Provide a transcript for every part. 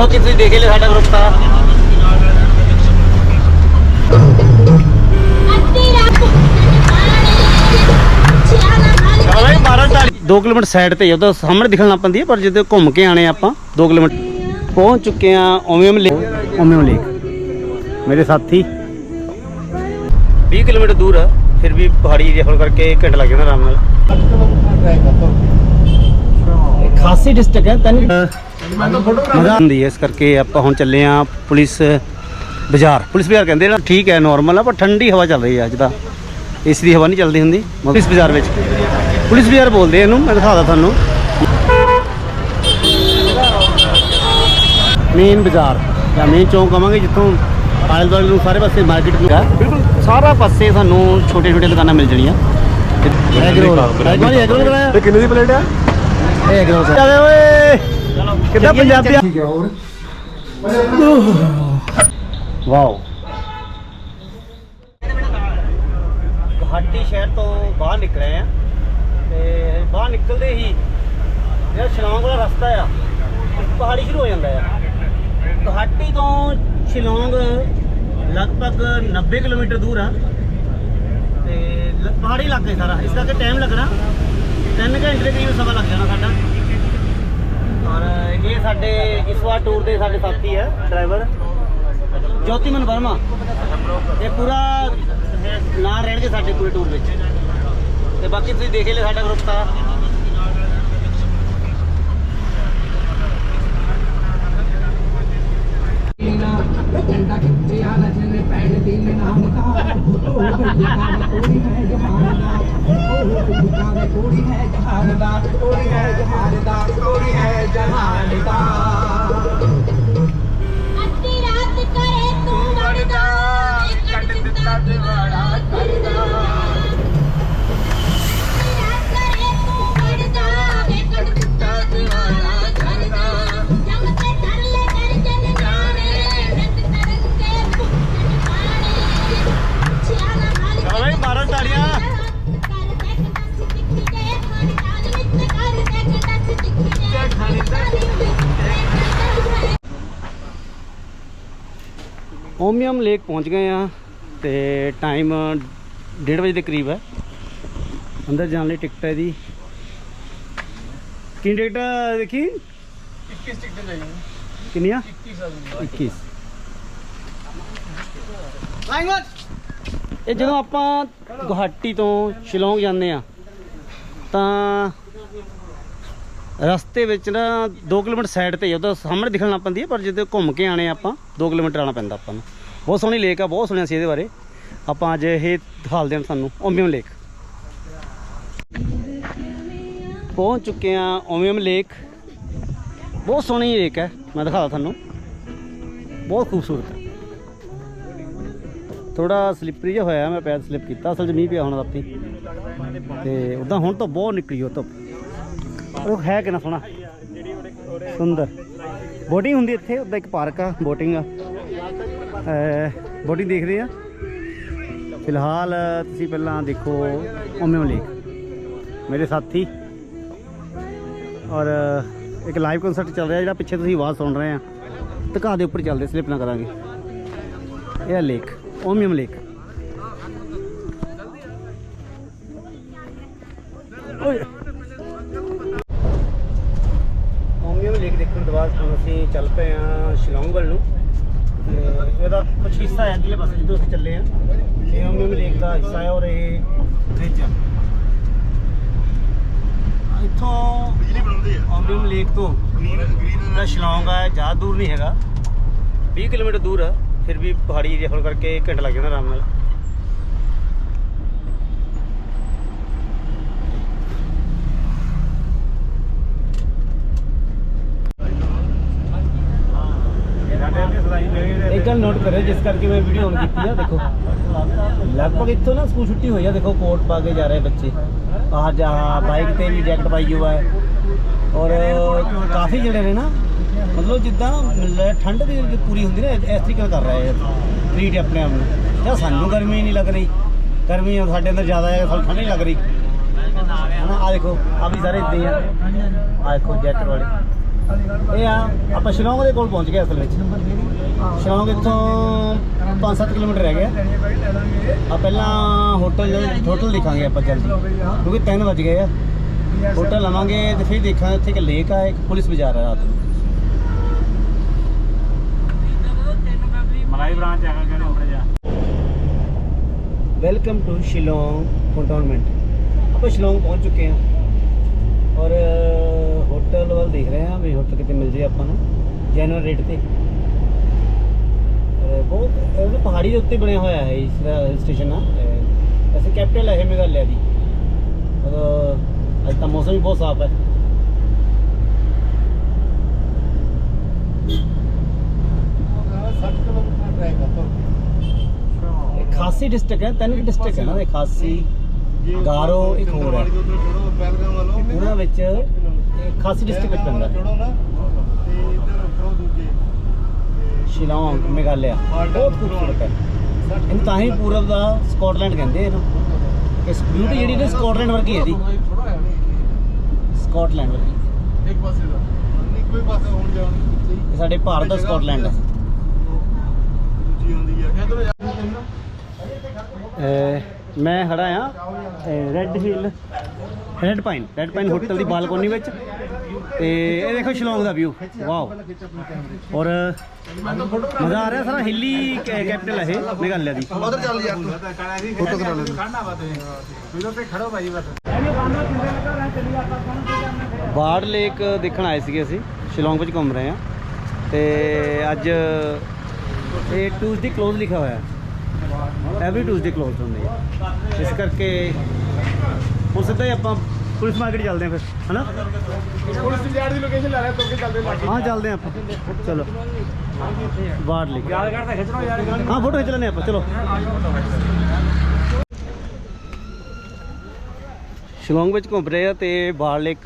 ਜੋ ਤੁਸੀਂ ਦੇਖ ਲਿਆ ਸਾਡਾ ਗਰੁੱਪ ਤਾਂ ਅੱਧੀ ਰਾਤ ਛਿਆਲਾ ਮਾਲੀ ਚਲੋ ਭਾਈ 12 2 ਕਿਲੋਮੀਟਰ ਸਾਈਡ ਤੇ ਉਹਦਾ ਸਾਹਮਣੇ ਦਿਖਣ ਲੱਗ ਪੈਂਦੀ ਹੈ ਪਰ ਜਦੋਂ ਘੁੰਮ ਕੇ ਆਣੇ ਆਪਾਂ 2 ਕਿਲੋਮੀਟਰ। ਪਹੁੰਚ ਚੁੱਕੇ ਆ ਓਮੀਅਮ ਲੇਕ ਓਮੀਅਮ ਲੇਕ ਮੇਰੇ ਸਾਥੀ। 20 ਕਿਲੋਮੀਟਰ ਦੂਰ ਆ ਫਿਰ ਵੀ ਪਹਾੜੀ ਏਰੀਆ ਹੋਣ ਕਰਕੇ ਘੰਟਾ ਲੱਗ ਜਾਂਦਾ ਆਰਾਮ ਨਾਲ। ਖਾਸੀ ਡਿਸਟ੍ਰਿਕਟ ਹੈ ਤੈਨੂੰ ਮਜ਼ਾ ਆਉਂਦੀ ਹੈ ਇਸ ਕਰਕੇ ਆਪਾਂ ਹੁਣ ਚੱਲੇ ਆ ਪੁਲਿਸ ਬਾਜ਼ਾਰ। ਪੁਲਿਸ ਬਾਜ਼ਾਰ ਕਹਿੰਦੇ ਨਾ ਠੀਕ ਹੈ ਨਾਰਮਲ ਆ ਪਰ ਠੰਡੀ ਹਵਾ ਚੱਲ ਰਹੀ ਹੈ ਅੱਜ ਤਾਂ। ਏਸੀ ਦੀ ਹਵਾ ਨਹੀਂ ਚੱਲਦੀ ਹੁੰਦੀ ਪੁਲਿਸ ਬਾਜ਼ਾਰ ਵਿੱਚ। ਪੁਲਿਸ ਬਾਜ਼ਾਰ ਬੋਲਦੇ ਇਹਨੂੰ ਮੈਂ ਦਿਖਾਦਾ ਤੁਹਾਨੂੰ। ਮੇਨ ਬਾਜ਼ਾਰ ਜਾਂ ਮੇਨ ਚੌਂਕ ਕਵਾਂਗੇ ਜਿੱਥੋਂ ਆਲੇ ਦੁਆਲੇ ਨੂੰ ਸਾਰੇ ਪਾਸੇ ਮਾਰਕੀਟ ਨੂੰ ਹੈ। ਬਿਲਕੁਲ ਸਾਰਾ ਪਾਸੇ ਸਾਨੂੰ ਛੋਟੇ ਛੋਟੇ ਦੁਕਾਨਾਂ ਮਿਲ ਜਣੀਆਂ। ਐਗਰੋਲ ਐਗਰੋਲ ਕਰਾਇਆ। ਤੇ ਕਿੰਨੇ ਦੀ ਪਲੇਟ ਆ? ਇਹ ਐਗਰੋਲ ਚੱਲੇ ਓਏ ਕਿੱਦਾਂ ਪੰਜਾਬੀ ਠੀਕ ਹੈ ਹੋਰ। ਵਾਓ। ਗੁਹਾਟੀ ਸ਼ਹਿਰ ਤੋਂ ਬਾਹਰ ਨਿਕਲੇ ਆ ਤੇ ਬਾਹਰ ਨਿਕਲਦੇ ਹੀ ਜਿਹੜਾ ਸ਼ਿਲੌਂਗ ਵਾਲਾ ਰਸਤਾ ਆ ਪਹਾੜੀ ਸ਼ੁਰੂ ਹੋ ਜਾਂਦਾ ਆ। ਗੁਹਾਟੀ ਤੋਂ ਸ਼ਿਲੌਂਗ ਲਗਭਗ 90 ਕਿਲੋਮੀਟਰ ਦੂਰ ਆ ਤੇ ਪਹਾੜੀ ਇਲਾਕਾ ਸਾਰਾ। ਇਸ ਕਰਕੇ ਟਾਈਮ ਲੱਗਣਾ। 3 ਘੰਟੇ ਦੇ ਕਰੀਬ ਸਮਾਂ ਲੱਗ ਜਾਣਾ ਸਾਡਾ। ਔਰ ਇਹ ਸਾਡੇ, ਇਸ ਵਾਰ ਟੂਰ ਦੇ ਸਾਡੇ ਸਾਥੀ ਹੈ ਡਰਾਈਵਰ ਜੋਤੀਮਨ ਵਰਮਾ ਇਹ ਪੂਰਾ ਨਾਂ ਰਹਿਣਗੇ ਸਾਡੇ ਪੂਰੇ ਟੂਰ ਵਿੱਚ। ਤੇ ਬਾਕੀ ਤੁਸੀਂ ਦੇਖ ਲਿਓ ਸਾਡਾ ਗਰੁੱਪ ਤਾਂ। ਓਮੀਅਮ ਲੇਕ ਪਹੁੰਚ ਗਏ ਆ ਤੇ ਟਾਈਮ 1:30 ਵਜੇ ਦੇ ਕਰੀਬ ਹੈ। ਅੰਦਰ ਜਾਣ ਲਈ ਟਿਕਟ ਹੈ ਦੀ ਕਿੰਨੀ ਟਿਕਟ ਦੇਖੀ? 21 ਟਿਕਟ ਚਾਹੀਦੀ ਕਿੰਨੀਆਂ? 21 21 ਇਹ ਜਦੋਂ ਆਪਾਂ ਗੁਹਾਟੀ ਤੋਂ ਸ਼ਿਲੌਂਗ ਜਾਂਦੇ ਆ ਤਾਂ ਰਸਤੇ ਵਿੱਚ ਨਾ 2 ਕਿਲੋਮੀਟਰ ਸਾਈਡ ਤੇ ਉਹਦਾ ਸਾਹਮਣੇ ਦਿਖਣ ਪੈਂਦੀ ਹੈ ਪਰ ਜਦੋਂ ਘੁੰਮ ਕੇ ਆਣੇ ਆਪਾਂ 2 ਕਿਲੋਮੀਟਰ ਆਉਣਾ ਪੈਂਦਾ ਆਪਾਂ ਨੂੰ। ਬਹੁਤ ਸੋਹਣੀ ਲੇਕ ਆ, ਬਹੁਤ ਸੁਣਿਆ ਸੀ ਇਹਦੇ ਬਾਰੇ। ਆਪਾਂ ਅੱਜ ਇਹ ਦਿਖਾਲਦੇ ਹਾਂ ਤੁਹਾਨੂੰ, ਓਮੀਅਮ ਲੇਕ ਪਹੁੰਚ ਚੁੱਕੇ ਆ ਓਮੀਅਮ ਲੇਕ ਬਹੁਤ ਸੋਹਣੀ ਲੇਕ ਹੈ, ਮੈਂ ਦਿਖਾਦਾ ਤੁਹਾਨੂੰ। ਬਹੁਤ ਖੂਬਸੂਰਤ ਹੈ। ਥੋੜਾ ਸਲਿੱਪਰੀ ਜਿਹਾ ਹੋਇਆ, ਮੈਂ ਪੈਰ ਸਲਿੱਪ ਕੀਤਾ, ਅਸਲ 'ਚ ਮੀਂਹ ਪਿਆ ਹੁਣ ਰਾਤੀ ਤੇ ਉਦਾਂ ਹੁਣ ਤਾਂ ਬਹੁਤ ਨਿਕਲੀ ਉਹ ਧੁੱਪ। ਉਹ ਹੈ ਕਿੰਨਾ ਸੋਹਣਾ। ਸੁੰਦਰ। ਬੋਟਿੰਗ ਹੁੰਦੀ ਇੱਥੇ ਉਦਾਂ ਇੱਕ ਪਾਰਕ ਆ ਬੋਟਿੰਗ ਆ। ਬੋਟਿੰਗ ਦੇਖਦੇ ਆ। ਫਿਲਹਾਲ ਤੁਸੀਂ ਪਹਿਲਾਂ ਦੇਖੋ ਓਮਿਓ ਲੇਕ। ਮੇਰੇ ਸਾਥੀ। ਔਰ ਇੱਕ ਲਾਈਵ ਕਨਸਰਟ ਚੱਲ ਰਿਹਾ ਜਿਹੜਾ ਪਿੱਛੇ ਤੁਸੀਂ ਆਵਾਜ਼ ਸੁਣ ਰਹੇ ਆ। ਧਕਾ ਦੇ ਉੱਪਰ ਚੱਲਦੇ ਸਲਿੱਪ ਨਾ ਕਰਾਂਗੇ। ਇਹ ਹੈ ਲੇਕ ਓਮੀਅਮ ਲੇਕ। ਓਏ। ਓਮੀਅਮ ਲੇਕ ਦੇਖਣ ਤੋਂ ਬਾਅਦ ਹੁਣ ਅਸੀਂ ਚੱਲ ਪਏ ਆ ਸ਼ਿਲੌਂਗ ਵੱਲ ਨੂੰ। ਇਹਦਾ ਕੁਝ ਹਿੱਸਾ ਹੈ ਅਗਲੇ ਪਾਸੇ ਜਿੱਦੋਂ ਅਸੀਂ ਚੱਲੇ ਆ। ਇਹ ਓਮੀਅਮ ਲੇਕ ਦਾ ਹਿੱਸਾ ਹੈ ਔਰ ਇਹ ਬ੍ਰਿਜ ਆ। ਇੱਥੋਂ ਬਿਜਲੀ ਬਣਾਉਂਦੇ ਆ। ਓਮੀਅਮ ਲੇਕ ਤੋਂ। ਜਿਹੜਾ ਸ਼ਿਲੌਂਗ ਆ ਜ਼ਿਆਦਾ ਦੂਰ ਨਹੀਂ ਹੈਗਾ। 20 ਕਿਲੋਮੀਟਰ ਦੂਰ ਆ ਫਿਰ ਵੀ ਪਹਾੜੀ ਏਰੀਆ ਹੋਣ ਕਰਕੇ ਘੰਟਾ ਲੱਗ ਜਾਂਦਾ ਆਰਾਮ ਨਾਲ। ਇੱਕ ਨੋਟ ਕਰਿਓ, ਜਿਸ ਕਰਕੇ ਮੈਂ ਵੀਡੀਓ ਔਨ ਕੀਤੀ ਆ, ਦੇਖੋ। ਲਗਭਗ ਇੱਥੋਂ ਨਾ ਸਕੂਲ ਛੁੱਟੀ ਹੋਈ ਆ, ਦੇਖੋ ਕੋਟ ਪਾ ਕੇ ਜਾ ਰਹੇ ਬੱਚੇ। ਆਹ ਜਾ ਬਾਈਕ ਤੇ ਵੀ ਜੈਕਟ ਪਾਈ ਹੋਆ ਹੈ। ਔਰ ਕਾਫੀ ਜਿਹੜੇ ਨੇ ਨਾ, ਮਤਲਬ ਜਿੱਦਾਂ ਠੰਡ ਦੀ ਪੂਰੀ ਹੁੰਦੀ ਨਾ, ਇਸ ਤਰੀਕੇ ਨਾਲ ਕਰ ਰਹੇ ਆ। ਟ੍ਰੀਟ ਆਪਣੇ ਆਪ ਨੂੰ। ਜਾਂ ਸਾਨੂੰ ਗਰਮੀ ਨਹੀਂ ਲੱਗ ਰਹੀ। ਗਰਮੀ ਸਾਡੇ ਅੰਦਰ ਜ਼ਿਆਦਾ ਹੈ, ਸਾਨੂੰ ਠੰਡ ਨਹੀਂ ਲੱਗ ਰਹੀ। ਹਨਾ ਆ ਦੇਖੋ ਆ ਵੀ ਸਾਰੇ ਇੱਦਾਂ ਹੀ ਆ। ਆ ਦੇਖੋ ਜੈਕਟ ਵਾਲੇ। ਇਹ ਆ, ਆਪਾਂ ਸ਼ਿਲੌਂਗ ਦੇ ਕੋਲ ਪਹੁੰਚ ਗਏ ਅਸਲ ਵਿੱਚ। ਸ਼ਿਲੌਂਗ ਇੱਥੋਂ 5-7 ਕਿਲੋਮੀਟਰ ਰਹਿ ਗਿਆ। ਆ ਪਹਿਲਾਂ ਹੋਟਲ ਹੋਟਲ ਦੇਖਾਂਗੇ ਆਪਾਂ ਜਲਦੀ ਕਿਉਂਕਿ 3 ਵਜ ਗਏ ਆ। ਹੋਟਲ ਲਵਾਂਗੇ ਤੇ ਫਿਰ ਦੇਖਾਂਗੇ ਉੱਥੇ ਇੱਕ ਲੇਕ ਆ ਇੱਕ ਪੁਲਿਸ ਬਾਜ਼ਾਰ ਆ ਰਾਤ ਨੂੰ। ਮਲਾਈ ਬ੍ਰਾਂਚ ਹੈਗਾ ਕਿਹੜੇ ਉੱਪਰ ਜਾ? ਵੈਲਕਮ ਟੂ ਸ਼ਿਲੋਂਗ ਕੰਟੋਨਮੈਂਟ ਆਪਾਂ ਸ਼ਿਲੋਂਗ ਪਹੁੰਚ ਚੁੱਕੇ ਹਾਂ। ਔਰ ਹੋਟਲ ਵੱਲ ਦੇਖ ਰਹੇ ਹਾਂ ਵੀ ਹੋਟਲ ਕਿਤੇ ਮਿਲ ਜੇ ਆਪਾਂ ਨੂੰ ਜੈਨੂਅਲ ਰੇਟ ਤੇ। ਬਹੁਤ ਇਹ ਪਹਾੜੀ ਦੇ ਉੱਤੇ ਬਣਿਆ ਹੋਇਆ ਹੈ ਇਸ ਸਟੇਸ਼ਨ ਆ ਵੈਸੇ ਕੈਪੀਟਲ ਹੈ ਮੇਘਾਲਿਆ ਦੀ। ਅੱਜ ਤਾਂ ਮੌਸਮ ਵੀ ਬਹੁਤ ਸਾਫ਼ ਹੈ। ਖਾਸੀ ਡਿਸਟ੍ਰਿਕਟ ਹੈ ਤਿੰਨ ਡਿਸਟ੍ਰਿਕਟ ਹੈ ਨਾ ਇਹ ਖਾਸੀ। ਗਾਰੋ ਇੱਕ ਹੋਰ ਹੈ। ਉਹਨਾਂ ਵਿੱਚ ਖਾਸੀ ਡਿਸਟ੍ਰਿਕਟ ਵਿੱਚ ਪੈਂਦਾ ਹੈ। ਚੜੋ ਨਾ ਤੇ ਇੱਧਰ ਉੱਪਰੋਂ ਦੂਜੇ ਸ਼ਿਲੌਂਗ ਮੇਘਾਲਿਆ। ਬਹੁਤ ਖੂਬਸੂਰਤ ਹੈ। ਇਹਨੂੰ ਤਾਂ ਹੀ ਪੂਰਬ ਦਾ ਸਕਾਟਲੈਂਡ ਕਹਿੰਦੇ ਇਹਨੂੰ। ਕਿ ਬਿਊਟੀ ਜਿਹੜੀ ਨਾ ਸਕਾਟਲੈਂਡ ਵਰਗੀ ਹੈ ਇਹਦੀ ਸਕਾਟਲੈਂਡ ਵਰਗੀ। ਇੱਕ ਪਾਸੇ ਦਾ ਕੋਈ ਪਾਸੇ ਹੋਣ ਜਾਣ ਸਾਡੇ ਭਾਰਤ ਦਾ ਸਕਾਟਲੈਂਡ ਹੈ। ਦੂਜੀ ਹੁੰਦੀ ਹੈ ਅਹ ਮੈਂ ਖੜਾ ਆ Red Hill Red Pine Red Pine hotel ਦੀ ਬਾਲਕੋਨੀ ਵਿੱਚ। ਤੇ ਇਹ ਦੇਖੋ ਸ਼ਿਲੌਂਗ ਦਾ ਵਿਊ ਵਾਓ ਔਰ ਮਜ਼ਾ ਆ ਰਿਹਾ ਸਾਰਾ ਹਿੱਲੀ ਕੈਪੀਟਲ ਹੈ ਇਹ ਮੇਘਾਲਿਆ ਦੀ। ਉਧਰ ਚੱਲ ਯਾਰ ਫੋਟੋ ਕਰਾ ਲੈ ਵੀਰੋ ਤੇ ਖੜੋ ਭਾਈ ਬਸ ਬਾੜ ਲੇਕ ਦੇਖਣ ਆਏ ਸੀਗੇ ਅਸੀਂ ਸ਼ਿਲੌਂਗ ਵਿੱਚ ਘੁੰਮ ਰਹੇ ਹਾਂ। ਤੇ ਅੱਜ ਇਹ ਟਿਊਜ਼ਡੇ ਕਲੋਜ਼ ਲਿਖਿਆ ਹੋਇਆ ਹੈ। ਐਵਰੀ ਟਿਊਜ਼ਡੇ ਕਲੋਜ਼ ਹੁੰਦੀ ਹੈ। ਇਸ ਕਰਕੇ ਹੁਣ ਸਿੱਧਾ ਹੀ ਆਪਾਂ ਪੁਲਿਸ ਮਾਰਕੀਟ ਚੱਲਦੇ ਹਾਂ ਫਿਰ ਹਨਾ? ਪੁਲਿਸ ਬਾਜ਼ਾਰ ਦੀ ਲੋਕੇਸ਼ਨ ਲੈ ਰਿਹਾ ਤੋਂ ਕੇ ਚੱਲਦੇ ਲੱਗੇ ਹਾਂ ਚੱਲਦੇ ਆਪਾਂ। ਚਲੋ। ਬਾੜ ਲੇਕ ਯਾਦ ਕਰਦਾ ਖਿੱਚਣੋ ਯਾਰ। ਹਾਂ ਫੋਟੋ ਖਿੱਚ ਲੈਂਦੇ ਆਪਾਂ ਚਲੋ। ਸ਼ਿਲੌਂਗ ਵਿੱਚ ਘੁੰਮ ਰਹੇ ਆ ਤੇ ਬਾੜ ਲੇਕ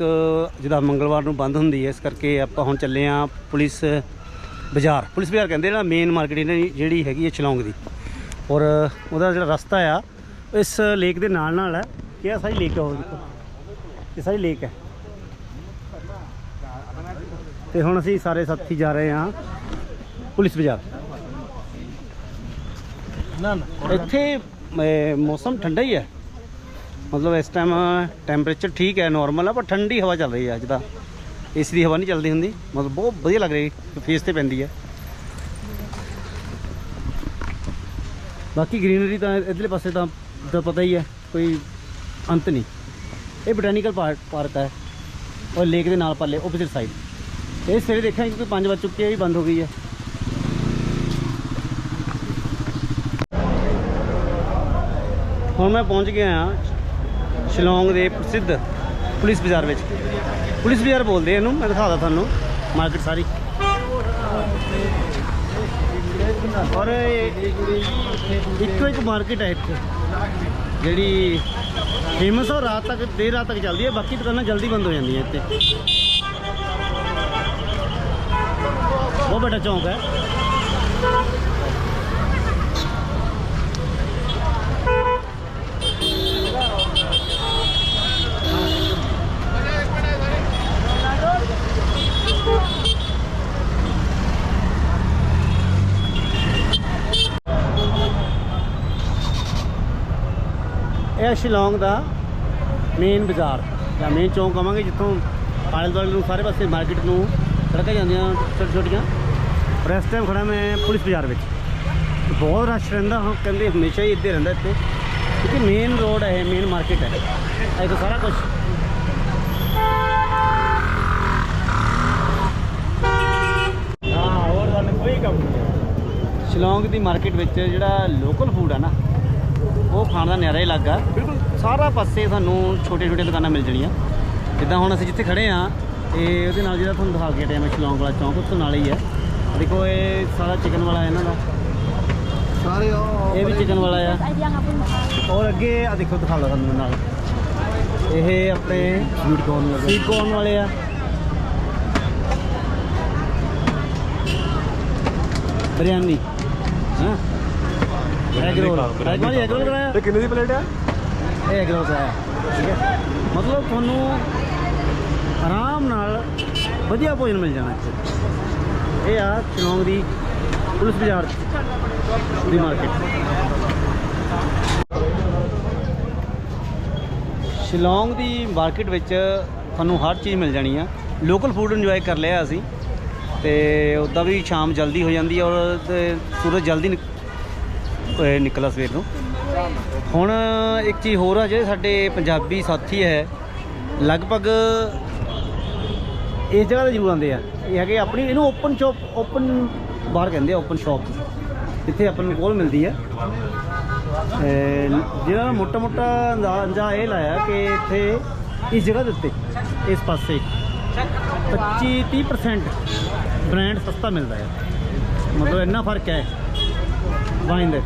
ਜਿਹਦਾ ਮੰਗਲਵਾਰ ਨੂੰ ਬੰਦ ਹੁੰਦੀ ਹੈ ਇਸ ਕਰਕੇ ਆਪਾਂ ਹੁਣ ਚੱਲੇ ਆ ਪੁਲਿਸ ਬਾਜ਼ਾਰ। ਪੁਲਿਸ ਬਾਜ਼ਾਰ ਕਹਿੰਦੇ ਜਿਹੜਾ ਮੇਨ ਮਾਰਕੀਟ ਜਿਹੜੀ ਹੈਗੀ ਹੈ ਸ਼ਿਲੌਂਗ ਦੀ। ਔਰ ਉਹਦਾ ਜਿਹੜਾ ਰਸਤਾ ਆ ਇਸ ਲੇਕ ਦੇ ਨਾਲ ਨਾਲ ਹੈ। ਕਿ ਇਹ ਸਾਰੀ ਲੇਕ ਉਹ ਦੇਖੋ। ਇਹ ਸਾਰੀ ਲੇਕ ਹੈ। ਤੇ ਹੁਣ ਅਸੀਂ ਸਾਰੇ ਸਾਥੀ ਜਾ ਰਹੇ ਹਾਂ ਪੁਲਿਸ ਬਾਜ਼ਾਰ। ਨਾ ਨਾ। ਇੱਥੇ ਮੌਸਮ ਠੰਡਾ ਹੀ ਹੈ। ਮਤਲਬ ਇਸ ਟਾਈਮ ਟੈਂਪਰੇਚਰ ਠੀਕ ਹੈ ਨਾਰਮਲ ਆ ਪਰ ਠੰਡੀ ਹਵਾ ਚੱਲ ਰਹੀ ਹੈ ਅੱਜ ਤਾਂ। ਏਸੀ ਦੀ ਹਵਾ ਨਹੀਂ ਚੱਲਦੀ ਹੁੰਦੀ। ਮਤਲਬ ਬਹੁਤ ਵਧੀਆ ਲੱਗ ਰਹੀ ਫੇਸ ਤੇ ਪੈਂਦੀ ਹੈ। ਬਾਕੀ ਗ੍ਰੀਨਰੀ ਤਾਂ ਇਧਰਲੇ ਪਾਸੇ ਤਾਂ ਤਾਂ ਪਤਾ ਹੀ ਹੈ, ਕੋਈ ਅੰਤ ਨਹੀਂ। ਇਹ ਬੋਟੈਨੀਕਲ ਪਾਰਕ ਪਾਰਕ ਹੈ ਔਰ ਲੇਕ ਦੇ ਨਾਲ ਪੱਲੇ ਆਪੋਜ਼ਿਟ ਸਾਈਡ ਇਹ ਸਵੇਰੇ ਦੇਖਿਆ ਕਿਉਂਕਿ 5 ਵਜ ਚੁੱਕੇ ਆ ਵੀ ਬੰਦ ਹੋ ਗਈ ਹੈ। ਹੁਣ ਮੈਂ ਪਹੁੰਚ ਗਿਆ ਹਾਂ ਸ਼ਿਲੌਂਗ ਦੇ ਪ੍ਰਸਿੱਧ ਪੁਲਿਸ ਬਾਜ਼ਾਰ ਵਿੱਚ। ਪੁਲਿਸ ਬਾਜ਼ਾਰ ਬੋਲਦੇ ਇਹਨੂੰ, ਮੈਂ ਦਿਖਾਦਾ ਤੁਹਾਨੂੰ, ਮਾਰਕੀਟ ਸਾਰੀ। ਔਰ ਇੱਕੋ ਇੱਕ ਮਾਰਕੀਟ ਹੈ ਇੱਥੇ, ਜਿਹੜੀ ਫੇਮਸ ਹੋ ਰਾਤ ਤੱਕ, ਦੇਰ ਰਾਤ ਤੱਕ ਚੱਲਦੀ ਹੈ ਬਾਕੀ ਦੁਕਾਨਾਂ ਜਲਦੀ ਬੰਦ ਹੋ ਜਾਂਦੀਆਂ ਇੱਥੇ। ਬਹੁਤ ਵੱਡਾ ਚੌਂਕ ਹੈ। ਇਹ ਹੈ ਸ਼ਿਲੌਂਗ ਦਾ ਮੇਨ ਬਾਜ਼ਾਰ ਜਾਂ ਮੇਨ ਚੌਂਕ ਕਵਾਂਗੇ ਜਿੱਥੋਂ ਆਲੇ ਦੁਆਲੇ ਨੂੰ ਸਾਰੇ ਪਾਸੇ ਮਾਰਕੀਟ ਨੂੰ ਸੜਕਾਂ ਜਾਂਦੀਆਂ ਛੋਟੀਆਂ ਛੋਟੀਆਂ। ਪਰ ਇਸ ਟਾਈਮ ਖੜਾ ਮੈਂ ਪੁਲਿਸ ਬਾਜ਼ਾਰ ਵਿੱਚ। ਬਹੁਤ ਰਸ਼ ਰਹਿੰਦਾ ਹਾਂ ਕਹਿੰਦੇ ਹਮੇਸ਼ਾ ਹੀ ਇੱਥੇ ਰਹਿੰਦਾ ਇੱਥੇ। ਕਿਉਂਕਿ ਮੇਨ ਰੋਡ ਹੈ ਮੇਨ ਮਾਰਕੀਟ ਹੈ ਇਹ ਤਾਂ ਸਾਰਾ ਕੁਝ ਸ਼ਿਲੌਂਗ ਦੀ ਮਾਰਕੀਟ ਵਿੱਚ ਜਿਹੜਾ ਲੋਕਲ ਫੂਡ ਆ ਨਾ ਉਹ ਖਾਣ ਦਾ ਨਿਆਰਾ ਹੀ ਲੱਗਾ ਬਿਲਕੁਲ ਸਾਰਾ ਪਾਸੇ ਸਾਨੂੰ ਛੋਟੇ ਛੋਟੇ ਦੁਕਾਨਾਂ ਮਿਲ ਜਣੀਆਂ। ਜਿੱਦਾਂ ਹੁਣ ਅਸੀਂ ਜਿੱਥੇ ਖੜੇ ਆ ਇਹ ਉਹਦੇ ਨਾਲ ਜਿਹੜਾ ਤੁਹਾਨੂੰ ਦਿਖਾ ਕੇ ਟਾਈਮ ਸ਼ਿਲੌਂਗ ਵਾਲਾ ਚੌਂਕ ਉਸ ਤੋਂ ਨਾਲ ਹੀ ਹੈ। ਦੇਖੋ ਇਹ ਸਾਰਾ ਚਿਕਨ ਵਾਲਾ ਇਹਨਾਂ ਦਾ। ਸਾਰੇ ਇਹ ਵੀ ਚਿਕਨ ਵਾਲਾ ਆ ਔਰ ਅੱਗੇ ਆ ਦੇਖੋ ਦਿਖਾ ਲਓ ਤੁਹਾਨੂੰ ਨਾਲ। ਇਹ ਆਪਣੇ ਸਵੀਟ ਕੋਰਨ ਵਾਲੇ। ਸਵੀਟ ਕੋਰਨ ਵਾਲੇ ਆ। ਬਿਰਿਆਨੀ ਹਾਂ? ਐਗ ਰੋਲ ਐਗ ਵਾਲੀ ਐਗ ਰੋਲ ਕਰਾਇਆ? ਇਹ ਕਿੰਨੇ ਦੀ ਪਲੇਟ ਹੈ ਇਹ ਐਗ ਰੋਲ ਠੀਕ ਹੈ? ਮਤਲਬ ਤੁਹਾਨੂੰ ਆਰਾਮ ਨਾਲ ਵਧੀਆ ਭੋਜਨ ਮਿਲ ਜਾਣਾ ਇੱਥੇ। ਇਹ ਆ ਸ਼ਿਲੌਂਗ ਦੀ ਪੁਲਿਸ ਬਾਜ਼ਾਰ ਦੀ ਮਾਰਕੀਟ ਸ਼ਿਲੌਂਗ ਦੀ ਮਾਰਕੀਟ ਵਿੱਚ ਤੁਹਾਨੂੰ ਹਰ ਚੀਜ਼ ਮਿਲ ਜਾਣੀ ਆ। ਲੋਕਲ ਫੂਡ ਇੰਜੋਏ ਕਰ ਲਿਆ ਅਸੀਂ। ਤੇ ਉੱਦਾਂ ਵੀ ਸ਼ਾਮ ਜਲਦੀ ਹੋ ਜਾਂਦੀ ਔਰ ਸੂਰਜ ਜਲਦੀ ਨਿਕ- ਅਹ ਨਿਕਲਾ ਸਵੇਰ ਨੂੰ। ਹੁਣ ਇੱਕ ਚੀਜ਼ ਹੋਰ ਆ, ਜਿਹੜੇ ਸਾਡੇ ਪੰਜਾਬੀ ਸਾਥੀ ਹੈ, ਲਗਭਗ ਇਸ ਜਗ੍ਹਾ ਤੇ ਜ਼ਰੂਰ ਆਉਂਦੇ ਆ। ਇਹ ਹੈਗੇ ਆਪਣੀ, ਇਹਨੂੰ ਓਪਨ ਸ਼ਾਪ ਓਪਨ ਬਾਹਰ ਕਹਿੰਦੇ ਆ ਓਪਨ ਸ਼ਾਪ ਇੱਥੇ ਆਪਾਂ ਨੂੰ ਕੋਲ ਮਿਲਦੀ ਹੈ ਅਹ ਜਿਹਨਾਂ ਮੋਟਾ ਮੋਟਾ ਅੰਦਾਜ਼ਾ ਇਹ ਲਾਇਆ ਕਿ ਇੱਥੇ ਇਸ ਜਗ੍ਹਾ ਦੇ ਉੱਤੇ, ਇਸ ਪਾਸੇ 25 30% ਬ੍ਰਾਂਡ ਸਸਤਾ ਮਿਲਦਾ ਹੈ। ਮਤਲਬ ਇੰਨਾ ਫ਼ਰਕ ਹੈ। ਵਾਈਨ ਦੇ।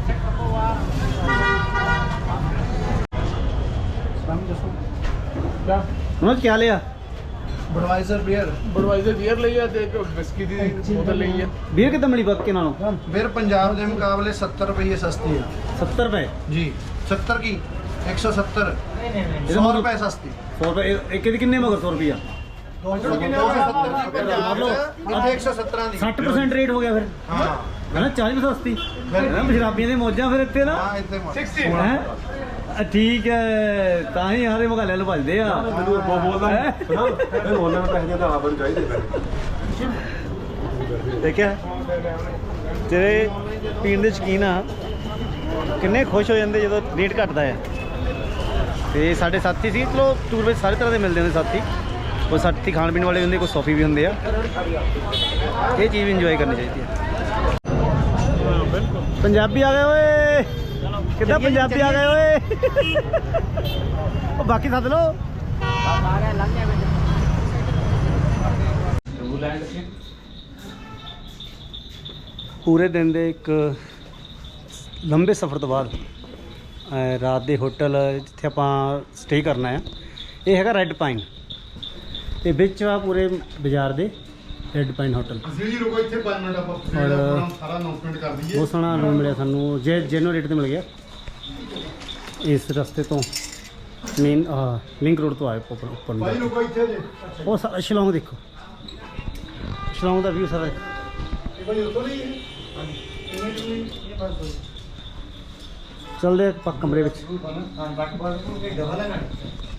ਉਹਨਾਂ ਕੀ ਲਿਆ ਬਡਵਾਈਜ਼ਰ ਬੀਅਰ। ਬਡਵਾਈਜ਼ਰ ਬੀਅਰ ਲਈ ਆ ਤੇ ਇੱਕ ਵਿਸਕੀ ਦੀ ਬੋਤਲ ਲਈ ਆ। ਬੀਅਰ ਕਿੱਦਾਂ ਮਿਲੀ ਬੱਕੇ ਨਾਲੋਂ? ਫਿਰ ਪੰਜਾਬ ਦੇ ਮੁਕਾਬਲੇ 70 ਰੁਪਏ ਸਸਤੀ ਹੈ 70 ਰੁਪਏ? ਜੀ। 70 ਕੀ? 170 ਇਹਦਾ 100 ਮਤਲਬ- ਰੁਪਏ ਸਸਤੀ। 100 ਰੁਪਏ ਇਹ- ਇੱਕ ਇਹਦੇ ਕਿੰਨੇ ਮਗਰ 100 ਰੁਪਿਆ 270 ਦੀ ਪੰਜਾਬ ਲਓ। ਚ ਇੱਥੇ 117 ਦੀ। 60% ਰੇਟ ਹੋ ਗਿਆ ਫਿਰ। ਹਾਂ। ਹੈ ਨਾ 40 ਸਸਤੀ। ਹੈ ਨਾ ਸ਼ਰਾਬੀਆਂ ਦੇ ਮੌਜਾਂ ਫਿਰ ਇੱਥੇ ਨਾ। ਹਾਂ ਇੱਥੇ ਮੌਜੂਦ। 60 ਹੈ? ਠੀਕ ਹੈ ਤਾਂ ਹੀ ਹਾਰੇ ਮਗਾਲੇ ਨੂੰ ਭਜਦੇ ਆ। ਮੈਨੂੰ ਬਹੁਤ ਬੋਲਦਾ ਹੈਂ? ਇਹ ਬੋਲਣਾ ਪੈਸੇ ਤਾਂ ਆਪ ਨੂੰ ਚਾਹੀਦੇ ਦੇਖਿਆ? ਜਿਹੜੇ ਪੀਣ ਦੇ ਸ਼ਕੀਨ ਆ ਕਿੰਨੇ ਖੁਸ਼ ਹੋ ਜਾਂਦੇ ਜਦੋਂ ਰੇਟ ਘਟਦਾ ਹੈ ਤੇ ਸਾਡੇ ਸਾਥੀ ਸੀ ਚਲੋ ਟੂਰ ਵਿੱਚ ਸਾਰੇ ਤਰ੍ਹਾਂ ਦੇ ਮਿਲਦੇ ਹੁੰਦੇ ਸਾਥੀ। ਕੋਈ ਸਾਥੀ ਖਾਣ ਪੀਣ ਵਾਲੇ ਹੁੰਦੇ ਕੋਈ ਸੌਫੀ ਵੀ ਹੁੰਦੇ ਆ। ਇਹ ਚੀਜ਼ ਵੀ ਇੰਜੋਏ ਕਰਨੀ ਚਾਹੀਦੀ ਹੈ ਪੰਜਾਬੀ ਆ ਗਏ ਓਏ। ਕਿੱਦਾਂ ਪੰਜਾਬੀ ਆ ਗਏ ਓਏ? ਉਹ ਬਾਕੀ ਸੱਦ ਲਓ। ਪੂਰੇ ਦਿਨ ਦੇ ਇੱਕ ਲੰਬੇ ਸਫ਼ਰ ਤੋਂ ਬਾਅਦ ਰਾਤ ਦੇ ਹੋਟਲ ਜਿੱਥੇ ਆਪਾਂ ਸਟੇ ਕਰਨਾ ਆ ਇਹ ਹੈਗਾ ਰੈੱਡ ਪਾਈਨ ਤੇ ਵਿੱਚ ਆ ਪੂਰੇ ਬਾਜ਼ਾਰ ਦੇ ਰੈੱਡ ਪਾਈਨ ਹੋਟਲ ਅਸੀਂ ਜੀ ਰੁਕੋ ਇੱਥੇ 5 ਮਿੰਟ ਆਪਾਂ ਸਾਰਾ ਅਨਾਉਂਸਮੈਂਟ ਕਰ ਦਈਏ। ਬਹੁਤ ਸੋਹਣਾ ਰੂਮ ਮਿਲਿਆ ਸਾਨੂੰ। ਜੇ ਜੈਨੋ ਰੇਟ ਤੇ ਮਿਲ ਗਿਆ। ਇਸ ਰਸਤੇ ਤੋਂ ਮੇਨ ਲਿੰਕ ਰੋਡ ਤੋਂ ਆਏ ਉੱਪਰ ਉੱਪਰ ਨੂੰ। ਭਾਈ ਲੋਕ ਇੱਥੇ ਜੇ। ਉਹ ਸਾਰਾ ਸ਼ਿਲੌਂਗ ਦੇਖੋ। ਸ਼ਿਲੌਂਗ ਦਾ ਵੀਊ ਸਾਰਾ ਇਹ ਭਾਈ ਉੱਤੋਂ ਨਹੀਂ ਇਹ ਬਸ ਚੱਲਦੇ ਪੱਕ ਕਮਰੇ ਵਿੱਚ।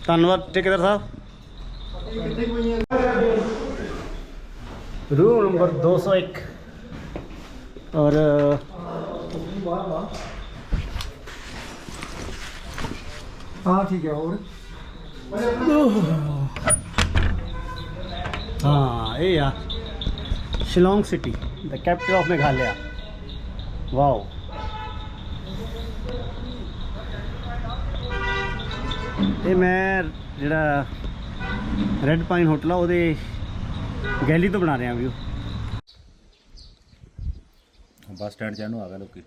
ਧੰਨਵਾਦ ਠੇਕੇਦਾਰ ਸਾਹਿਬ। ਰੂਮ ਨੰਬਰ 201 ਔਰ ਹਾਂ, ਠੀਕ ਹੈ, ਹੋਰ? ਹਾਂ, ਇਹ ਆ। Shillong city the capital of Meghalaya wow. ਇਹ ਮੈਂ ਜਿਹੜਾ ਰੈੱਡ ਪਾਈਨ ਹੋਟਲ ਆ, ਉਹਦੇ ਗੈਲੀ ਤੋਂ ਬਣਾ ਰਿਹਾ ਵੀ ਉਹ ਬੱਸ ਸਟੈਂਡ ਜਾਣ ਨੂੰ ਆ ਗਏ ਲੋਕੀ।